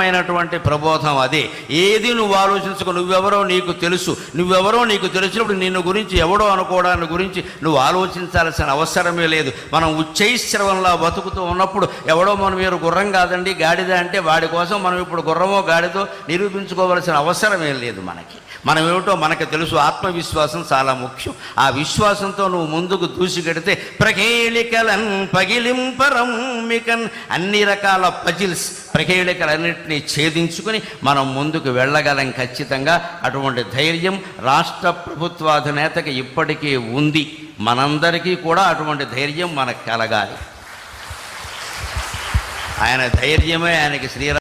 ఖచ్చితమైనటువంటి ప్రబోధం అదే. ఏది నువ్వు ఆలోచించుకో నువ్వెవరో నీకు తెలుసు. నువ్వెవరో నీకు తెలిసినప్పుడు నిన్ను గురించి ఎవడో అనుకోవడాన్ని గురించి నువ్వు ఆలోచించాల్సిన అవసరమే లేదు. మనం ఉచ్చైశ్రవంలో బతుకుతూ ఉన్నప్పుడు ఎవడో మనం మీరు గుర్రం కాదండి గాడిద అంటే వాడి కోసం మనం ఇప్పుడు గుర్రమో గాడిదో నిరూపించుకోవాల్సిన అవసరమే లేదు మనకి. మనం ఏమిటో మనకు తెలుసు ఆత్మవిశ్వాసం చాలా ముఖ్యం. ఆ విశ్వాసంతో నువ్వు ముందుకు దూసికెడితే ప్రకేళికలన్ పగిలింపరమ్మికన్ అన్ని రకాల పజిల్స్ ప్రకేళికలన్నింటినీ ఛేదించుకుని మనం ముందుకు వెళ్ళగలం ఖచ్చితంగా. అటువంటి ధైర్యం రాష్ట్ర ప్రభుత్వాధినేతకి ఇప్పటికీ ఉంది. మనందరికీ కూడా అటువంటి ధైర్యం మనకు కలగాలి. ఆయన ధైర్యమే ఆయనకి శ్రీరా